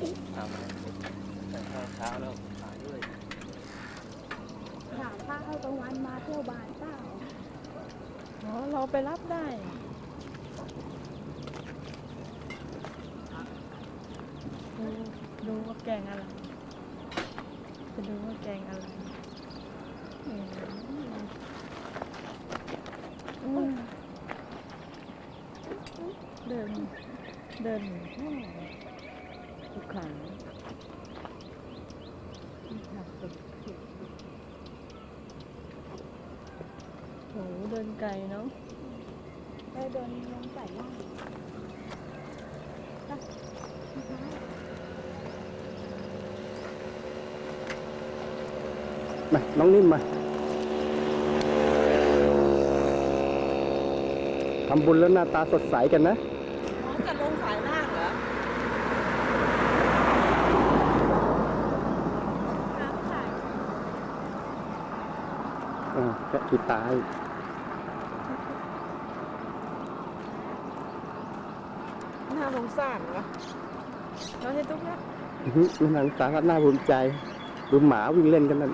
ทำแต่ข้าวเช้าแล้วขายด้วยถามป้าเข้ากลางวันมาเที่ยวบ้านเปล่าอ๋อเราไปรับได้ ดูดูว่าแกงอะไร จะดูว่าแกงอะไรอืมอืมเดิน เดินหนี พ่อทุกครั้งโหเดินไกลเนาะไปเดินลงใส่ล่างมาน้องนิ่มมาทำบุญแล้วหน้าตาสดใสกันนะน้องจะลงสายล่างเหรอ น้ำใส่ อ่าแค่กีตาร์น่าสงสารวะเราให้ตุ๊กนะ อื้อหือมันหนังตาก็น่าภูมิใจดูหมาวิ่งเล่นกันนั่น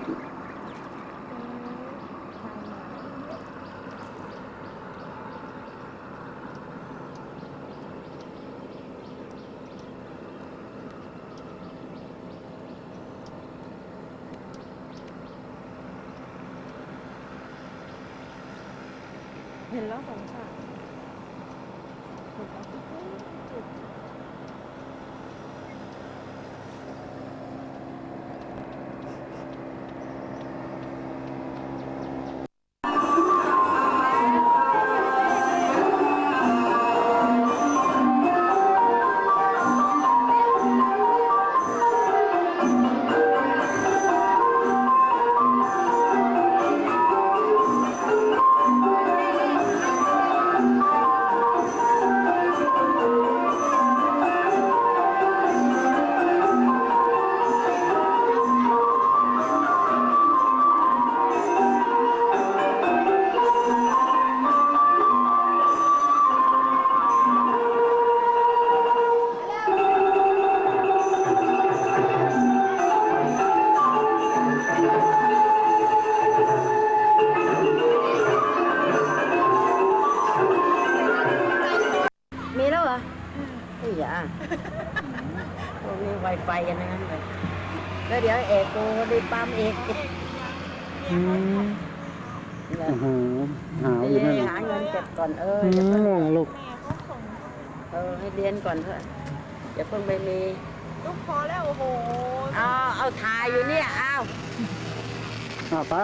พวกนี้ไวไฟกันทั้งนั้นเลยแล้วเดี๋ยวเอกกูได้ปั๊มอีกอืมโอ้โหหาวอยู่นั่นหาเงินเก็บก่อนเอออือย่าเพิ่งมลูกเออให้เรียนก่อนเถอะอย่าเพิ่งไปมีตุ๊กพอแล้วโอ้โหเอาเอาถ่ายอยู่เนี่ยเอาอ่าไป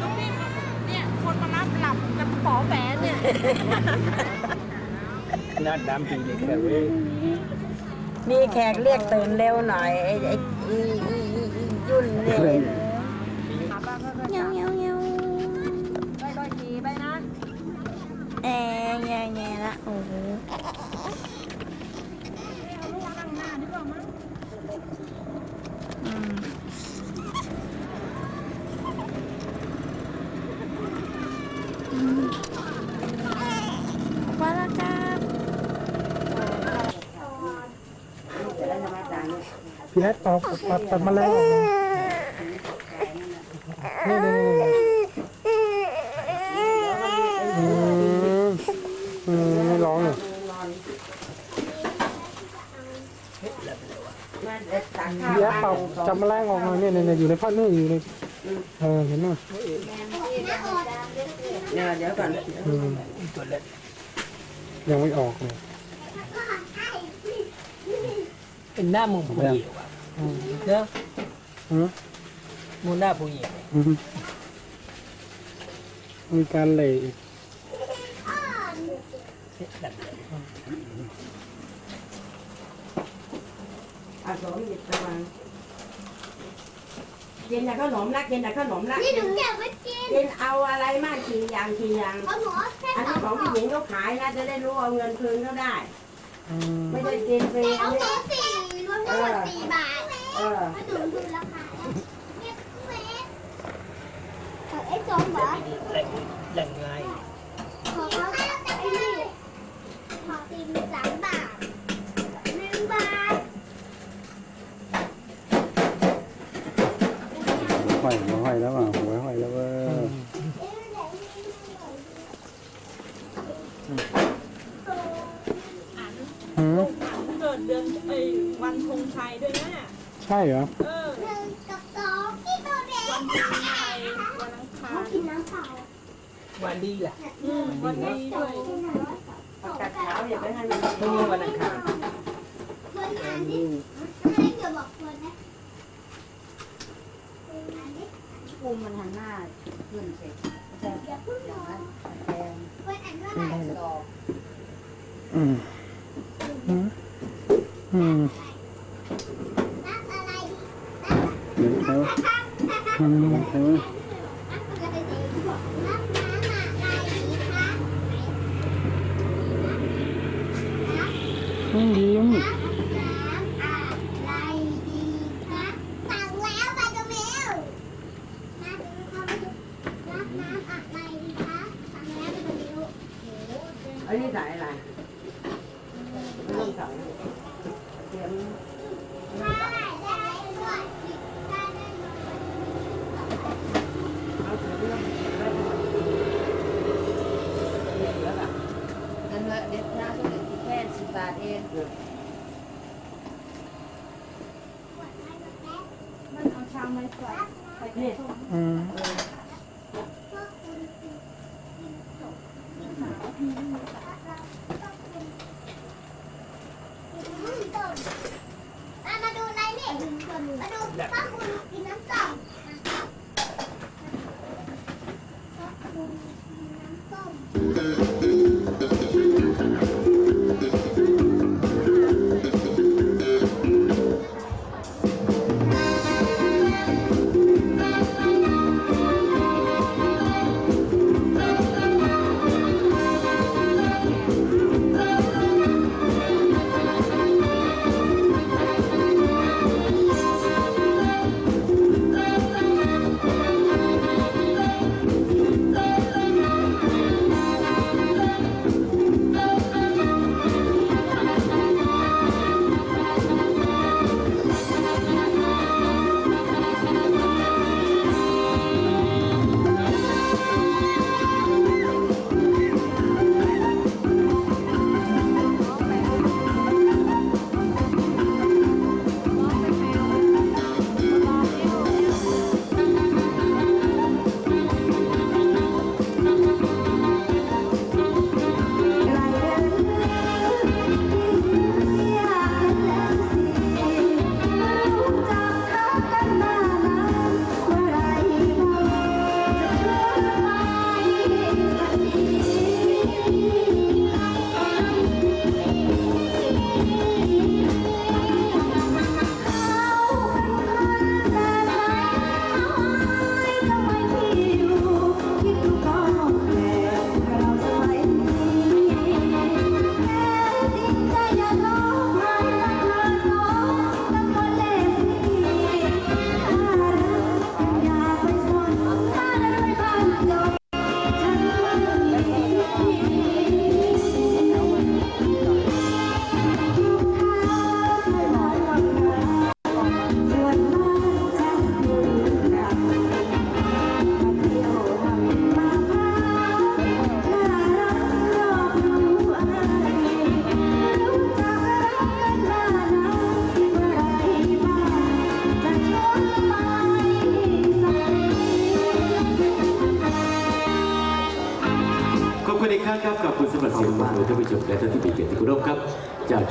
ตุ๊กนี่เนี่ย คนมารับหลับกับ ป๋อแฝนเนี่ยหน้าดำปีนี้แค่เว้ยมีแขกเรียกตื่นเร็วหน่อยไอ้ไอ้อีอีอีอียุ่นเนี่ยเงี้ยวเงี้ยวเงี้ยวค่อยๆขี่ไปนะแอะแง่แง่ละโอ้โหอืมอืมมาแล้วครับ เสร็จแล้วจะมาจ่ายเนี่ย พี่ แอดออกปัดปัดแมาแล้วนี่นี่นี่ร้องเลยมาเด็ดตักข้าวพี่แอดเป่าจับแมลงออกมาเนี่ยเนี่ยอยู่ในผ้านี่อยู่ในเออเห็นไหมเนี่ยเดี๋ยวก่อนยังไม่ออกเลยเป็นหน้ามึงผู้หญิงว่ะ เนาะอืมมึงหน้าผู้หญิงอืมมีการเหล่อีกเอาสมหยิบระวังกินแต่ขนมละกินแต่ขนมละนี่หกินูนเก็บไว้กินกินเอาอะไรมากกี่อย่างกี่อย่างเอาหนูแค่อันสอนี้งของผู้หญิงเขาขายนะจะได้รู้เอาเงินคืนเขาได้ อืมไม่ได้กินฟรีเอาอันหนี้นูสี่รวมทั้งหมดสี่บาท เออ ถ้าหนูดูราคาเก็บเวสเออไอ้โจ ร้องเหรอ แหล่งแหล่งไง ขอเขาไอ้นี่ขอตีมสามบาทหนึ่งบาท ห้อยมาห้อยแล้วอ่ะหัวห้อยแล้วเว้ย หืม เกิดเดือนไอ้วันธงชัยด้วยนะ ใช่เหรอเออหนึ่งกับสองที่ตัวเด็กวันธงชัยวันอังคาเขารกินน้ำเปล่าวันดีแหละอืมวันนี้ด้วยประกาศเช้าอย่าไปให้มันพรุ่งนี้วันอังคารคนอ่านดิให้เกี่ยวบอกคนนะอ่านดิภูมิมันหันหน้าขึ้นเสร็จจะอย่าพูดอย่างน้อนั้ยนแดงคนอ่านว่าอะไรดอกอืมอืมอืม นับอะไรดี เดี๋ยวเขา นับนับนับ อืมใช่ไหม นับอะไรดีบอกนับน้ำอะไรดีคะนับ อืมยิ้ม น้ำอะไรดีคะสั่งแล้วไปกับเบลน้ำเข้าไปดูน้ำน้ำอะไรดีคะสั่งแล้วไปกับเบลโอ้โหเดินไอ้นี่สายอะไรไม่ต้องสายเตรียมได้ได้ด้วยได้ได้ด้วยเอาเสือไม่ต้องได้หมดแล้วล่ะนั่นแหละเด็ดน้าก็เหลือแค่สิบบาทเองมันเอาชามไม้ใส่ใส่เนี่ย อืมมา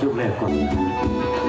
จากช่วงแรกก่อน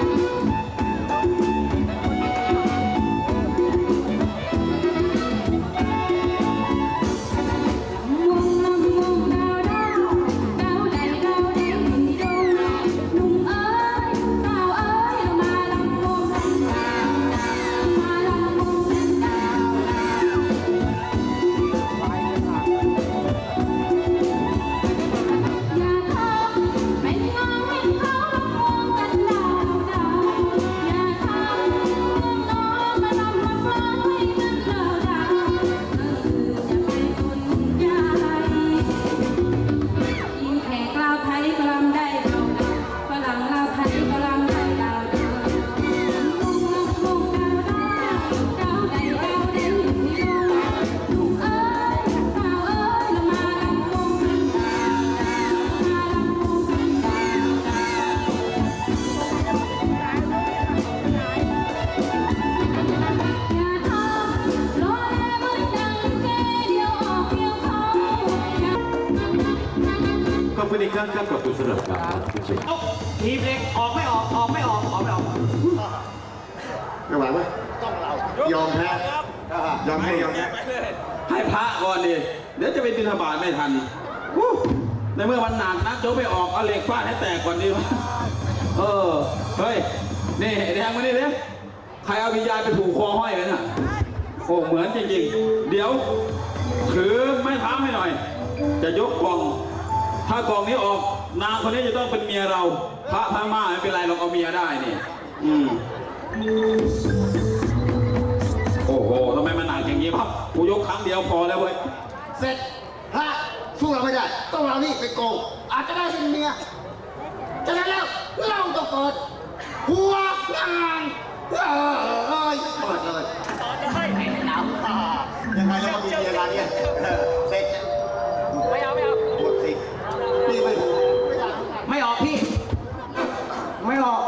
ยอมแพ้ยอมแพ้ยอมแพ้ให้พระก่อนดิเดี๋ยวจะไปบิณฑบาตไม่ทันฮู้ในเมื่อวันหนักนะโจ๊กไปออกเอาเหล็กฟาดให้แตกก่อนดีวะเออเฮ้ยนี่ไอ้แดงมานี่ดิใครเอาวิญญาณไปผูกคอห้อยไว้น่ะโอ้เหมือนจริงๆ เดี๋ยวถือไม้เท้าให้หน่อย จะยกกล่อง ถ้ากล่องนี้ออกนางคนนี้จะต้องเป็นเมียเรา พระพม่าไม่เป็นไรเราเอาเมียได้นี่ อืมโอ้โห ทำไมมันหนักอย่างนี้ครับกูยกครั้งเดียวพอแล้วเว้ย เสร็จพระสู้เราไม่ได้ ต้องเรานี่ไปโกงอาจจะได้เป็นเมียฉะนั้นแล้วเราต้องเปิดหัวงานเอ้ยเปิดเลยยังไงแล้วมันมีเมียกันเนี่ยเออเสร็จไม่เอาไม่เอาหมดสินี่ไม่ถูกไม่ออกพี่ ไม่ออก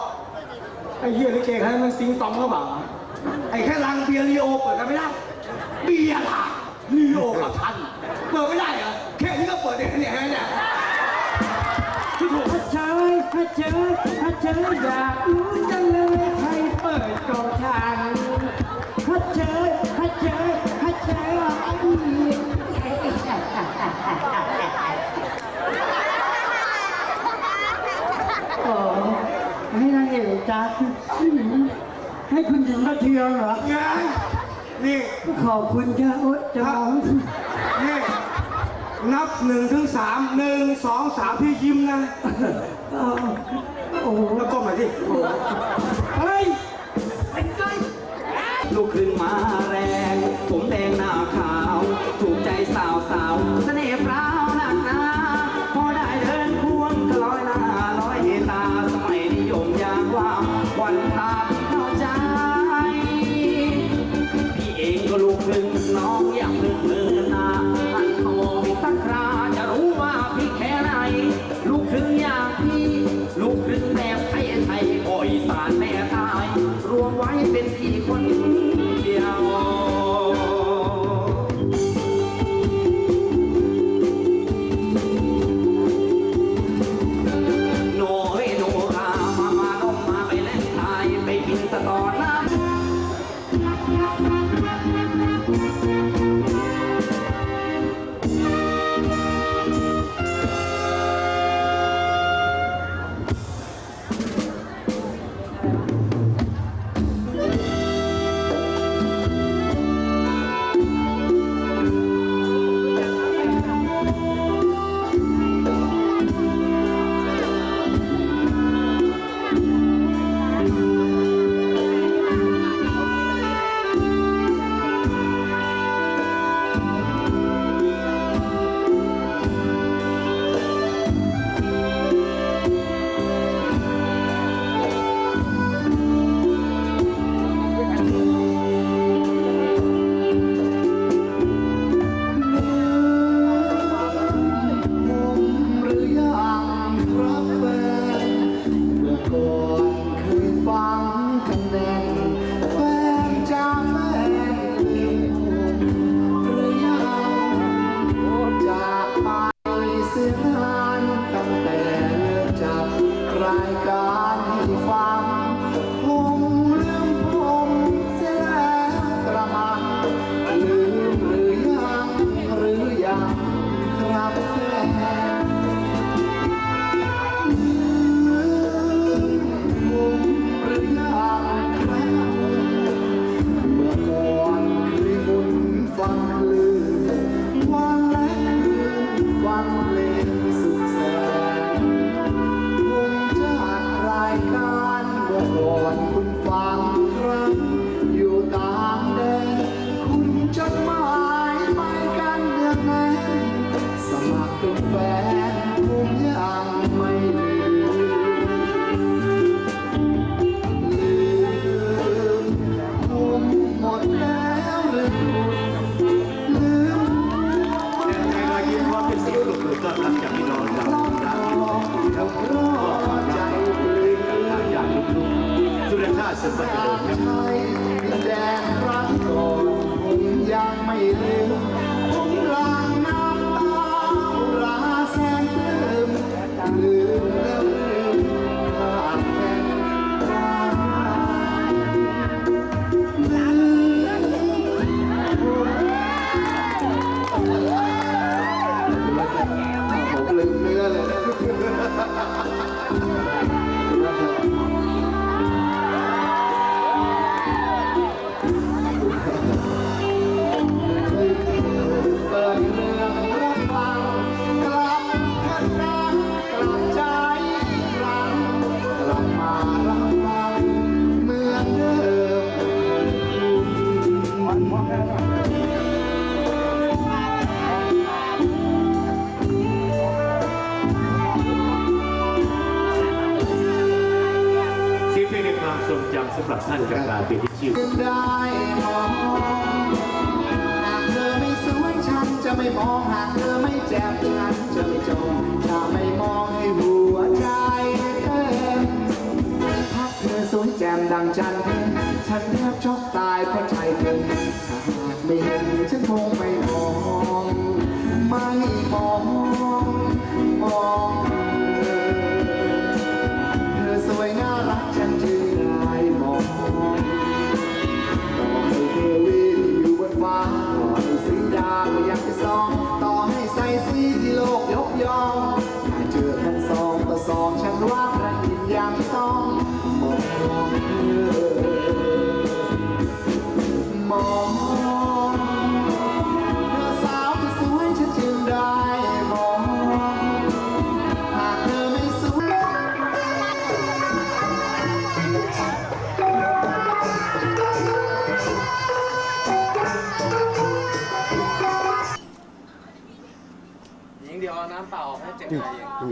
ไอ้เหี้ยลิเกให้มันติงตองก็เปล่าไอ้แค่ลังเบียร์ลีโอเปิดกันไม่ได้ เบียร์ล่ะลีโอกับทัน เปิดไม่ได้เหรอแค่นี้ก็เปิดได้แค่นี้แค่นี้เนี่ยคือถูกฮัทเชยฮัทเชยฮัทเชยอยากรู้จังเลยใครเปิดกองทางฮัทเชยฮัทเชยฮัทเชยอ๋อให้นางเอกจ้า ให้คุณหญิงมาเที่ยวเหรอ ไงนี่ขอบคุณจ้าอดจองนี่นับหนึ่งถึงสามหนึ่งสองสามพี่ยิ้มนะอ๋อโอ้โหแล้วก้มมาดิเฮ้ยลูกครึ่งมาแรงผ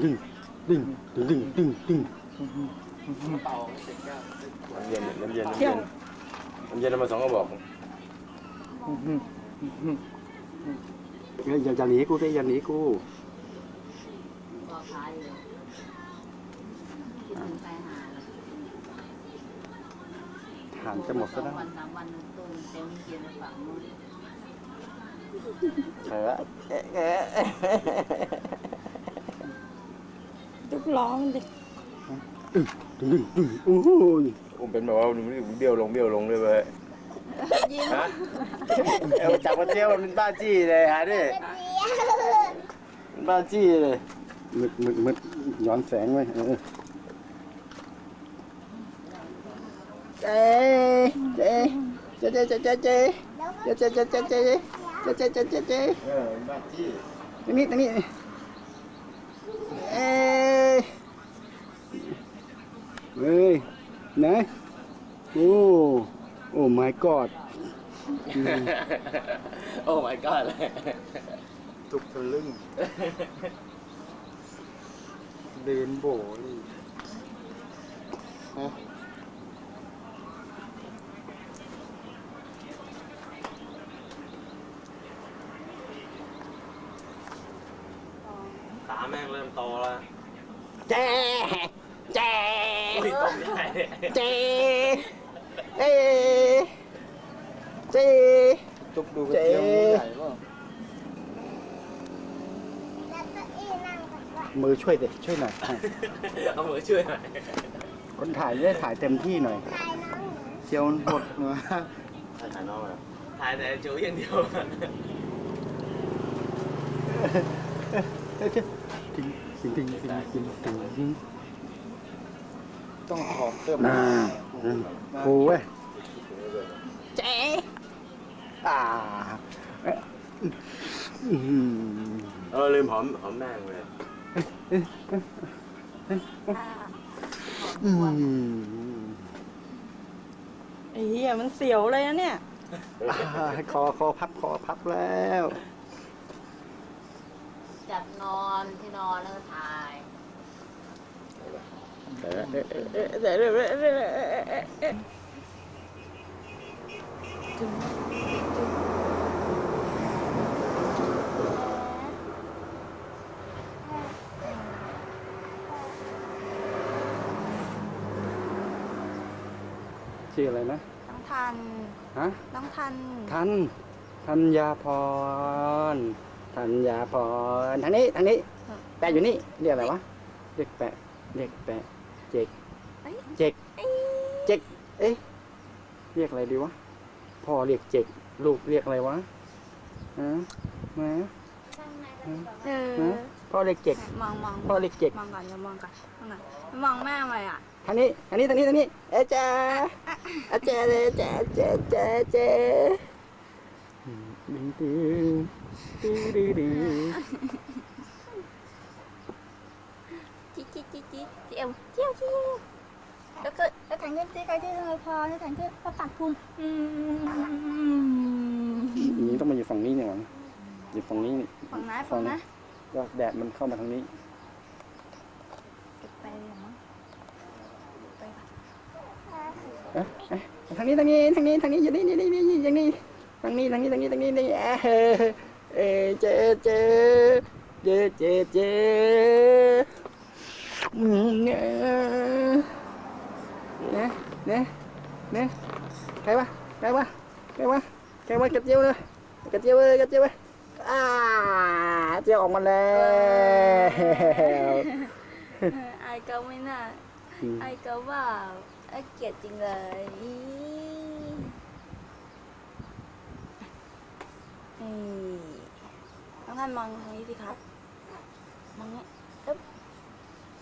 ดึงดึงดึงดึงดึงดึงน้ำเย็นน้ำเย็นน้ำเย็นน้ำเย็นน้ำเย็นเอามาสองก็บอกเฮ้ยอย่าอย่าหนีกูได้อย่าหนีกูทานจะหมดซะแล้วเออ เอ๊ะเอ๊ะทุกร้องดิดึงดึงดึงโอ้โหผมเป็นแบบว่าเบี้ยวลงเบี้ยวลงเลยเว้ยฮะเอวจับมาเที่ยวมันเป็นบ้าจี้เลยฮะดิเป็นบ้าจี้เลยมึดมึดมึดย้อนแสงไว้เออเจ๊เจ๊เจ๊เจ๊เจ๊เจ๊เจ๊เจ๊เจ๊เจ๊เจ๊เจ๊เจ๊เจ๊เจ๊เจ๊เออเป็นบ้าจี้ตรงนี้ตรงนี้เอ้ เฮ้ยไหนโอ้โอ้ my god โอ้ my god เลยตุกทะลึ่งเดนโบนี่ฮะ ตาแม่งเริ่มโตแล้ว เจ๊เจ๊ อุ้ยตกใหญ่ เจ๊เอ้เจ๊ตุกดูกระเทียมหมูใหญ่ป่ะแล้วก็อีนั่งกันด้วยมือช่วยเด็ช่วยหน่อยเอามือช่วยหน่อยคนถ่ายจะได้ถ่ายเต็มที่หน่อยถ่ายน้องหนูเจียวมันหดมาถ่ายน้องอะถ่ายแต่จูอย่างเดียวทิ้งทิ้งทิ้งทิ้งทิ้งทิ้ง ต้องถอดเสื้อมาโอ้ยเจ๊อ่าอืมเออลืมหอมหอมแม่งเลยอืมไอ้เหี้ยมันเสียวเลยนะเนี่ย อ่าคอคอพับคอพับแล้ว จับนอนที่นอนแล้วก็ถ่าย ชื่ออะไรนะต้องทัน ฮะต้องทัน ทันธัญญาพรธัญญาพรทางนี้ทางนี้ แปะอยู่นี่ เรียกอะไรวะ เรียกแปะ เรียกแปะ เจกเอ้ยเจกเจกเอ๊ะเรียกอะไรดีวะพ่อเรียกเจกลูกเรียกอะไรวะฮะมาเออฮะพ่อเรียกเจกมองมองพ่อเรียกเจกมองก่อนอย่ามองก่อนมองก่อนมองแม่ไปอะทางนี้ทางนี้ทางนี้ทางนี้เอ๊ะจ้าอาเจเลยจ้าเจเจเจดึงดึงดึงดึงดึง จิ๊จิ๊จิ๊จิ๊เจียวเจียวเจียวแล้วก็แล้วถังขึ้นที่ใครที่เลยพอแล้วถังขึ้นแล้วปักพุงอืมอย่างนี้ต้องมาอยู่ฝั่งนี้เนี่ยหวังอยู่ฝั่งนี้นี่ฝั่งไหนฝั่งไหนก็แดดมันเข้ามาทางนี้ไปเลยมั้งไปค่ะเอ๊ะเอ๊ะทางนี้ทางนี้ทางนี้ทางนี้อยู่นี่นี่นี่นี่อย่างนี้ทางนี้ทางนี้ทางนี้ทางนี้นี่เอ๊ะเเอเจเจเจเจเจอืม เนี่ยเนี่ยเนี่ยเนี่ยใครวะใครวะใครวะใครวะกระเจียวเลยกระเจียวเลยกระเจียวเลยอ่าเจียวออกมาแล้วไอายก็ไม่น่าไอายก็ว่าไอายเกลียดจริงเลยอีนี่น้องท่านมองทางนี้สิครับมองนี้อึ๊บ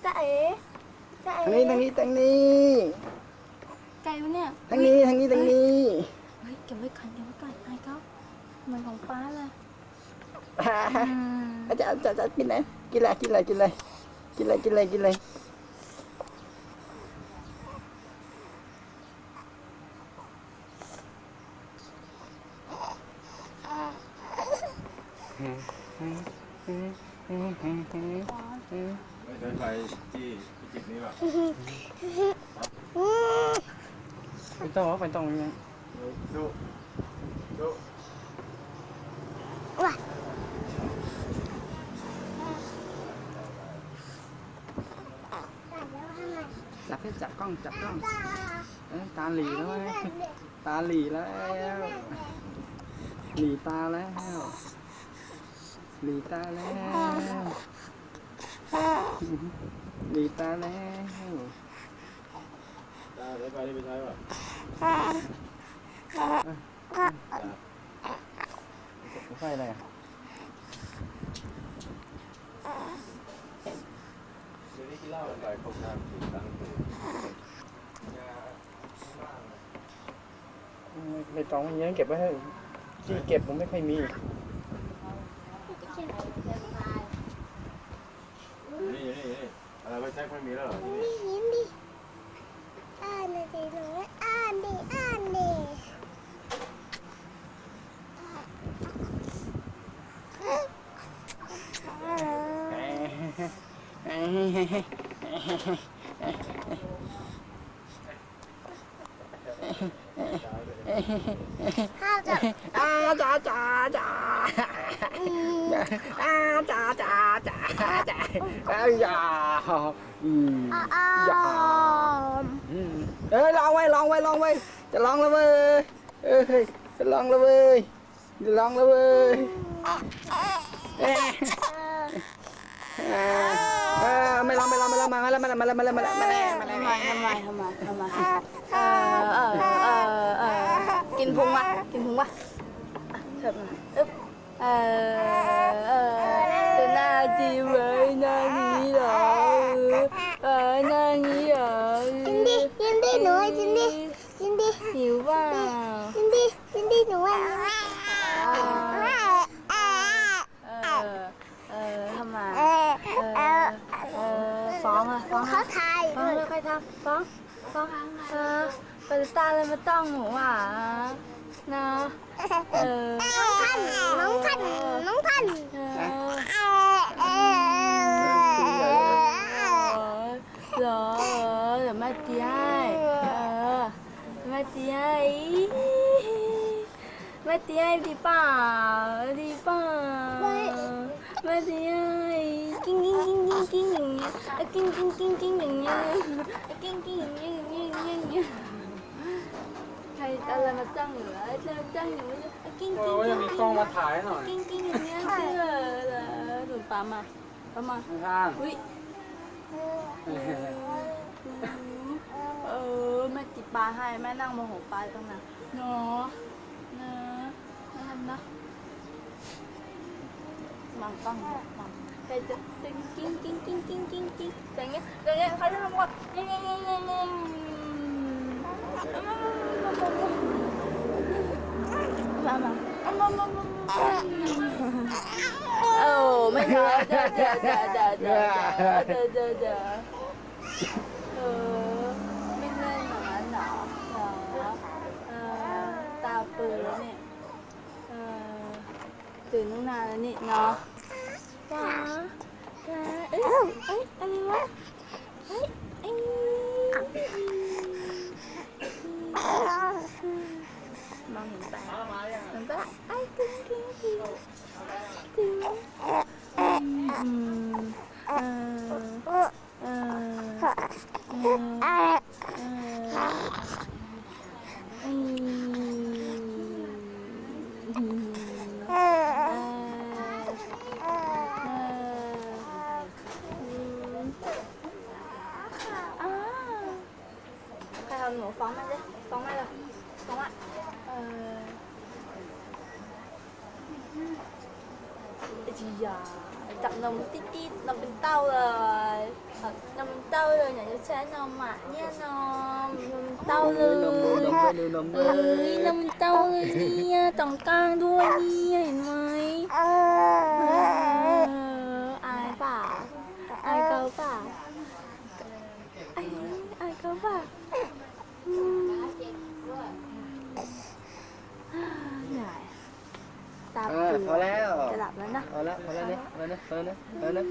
จ้าเอ๋จ้าทางเอ๋นี้ทางนี้ทางนี้ไกลวะเนี่ยทางนี้ทางนี้ทางนี้เฮ้ยเก็บไว้ก่อนเก็บไว้ก่อนไอายเขาเหมือนของป้าเลยอาจารย์อาจารย์กินไหนกินอะไรกินอะไรกินอะไรกินอะไรกินอะไรกินอะไร ไม่ใช่ไฟจี้จิบนี้ป่ะไปต้องไปต้องยังไงดูดูจับให้จับกล้องจับกล้องเอ้ยตาหลีแล้วเว้ยตาหลีแล้วหลีตาแล้วหลีตาแล้ว หลีตาแล้วตาใช้ไฟนี่ไปใช้ป่ะไฟอะไรอะเดี๋ยวนี้กินเหล้าบ่อยคงน้ำถึงตั้งตื่นไม่ต้องอย่างนี้เก็บไว้ให้ที่เก็บผมไม่ค่อยมี นี่นี่นี่อะไรไป แท็กไม่มีแล้วเหรอที่นี่นี่ยิ้มดิอ่านดิหนูอ่านดิอ่านดิข้า อาจ้าจ้าจ้าอาจ้าจ้าจ้าจ้าอายาอืมอ้อมอืมเอ้ยลองไว้ลองไว้ลองไว้จะลองแล้วเว้ยเอ้ยจะลองแล้วเว้ยจะลองแล้วเว้ยเอ้ยเออไม่ลองไม่ลองไม่ลองมาแล้วมาแล้วมาแล้วมาแล้วมาแล้วมาแล้วมาแล้วทำไมทำไมทำไมทำไมเออเออเออเออ กินพุงวะกินพุงวะอะเถิบมาอึ๊บเออเออจะหน้าจีไว้หน้านี้เหรอเออหน้านี้เหรอยิ้มดิยิ้มดิหนูยิ้มดิยิ้มดิหิวว่ายิ้มดิยิ้มดิหนูอะเออเออทำไมเออเออฟ้องอะฟ้องเขาอะถ่ายฟ้องเลยใครทำฟ้อง ฟ้อเออปฏิตาเลยไมาต้องหนูอะนะเออน้องพันน้องพันน้องพันเออเออเออเหรอออเดี๋ยวแม่ตีให้เออแม่ตีให้แม่ตีให้ดีเปล่าดีเปล่าแม่ตีให้กิ้งกิ้งกิ้งกิ้งกิ้งอย่างเงี้ยกิ้งกิ้งกิ้งกิ้งอย่างเงี้ยกิ้งกิ้งอย่างเงี้ยอย่างเงี้ยอย่างเงี้ยใคร อะไรมาจ้องอยู่วะจะจ้องอยู่กิ้งกิ้งโอ้ยกิ้งมีกล้องมาถ่ายหน่อยกิ้งกิ้งอย่างเงี้ยเพื่อเหรอหนุนปลามมาปลามมาข้างอุ้ยเออแม่จิบปลาให้แม่นั่งโมโหปลาตรงนั้นเนาะเนาะน่าทำนะมองกล้องมองใครจะกิ้งกิ้งกิ้งกิ้งกิ้งกิ้งอย่างเงี้ยอย่างเงี้ยใครจะทำก่อนเงี้ยเงี้ยเงี้ยเงี้ยเงี้ยมามามามามา โอ้ไม่เอเดี๋ยวเดี๋ยวเดี๋ยวเดี๋ยวเดี๋ยวเดี๋ยวเดี๋ยวเดี๋ยวเออไม่เล่นอย่างนั้นเหรอเหรอเออตาปืนแล้วเนี่ยเออตื่นตั้งนานแล้วนี่เนาะว้าว้าเอ้ยเอ้ยอะไรวะเฮ้ยเอ้ย mà mình bảo mình có lại ai kinh kinh kinh kinh phóng máy đi. Phóng máy rồi phóng ạ gì giờ tập tít tít nằm tao rồi nằm tao rồi nhà sẽ nằm mà nha nằm tao rồi nằm tao rồi nha tổng ca đua đi. öyle öyle öyle.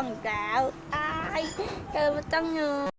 tròn trạo ai? Trời mà trăng nhường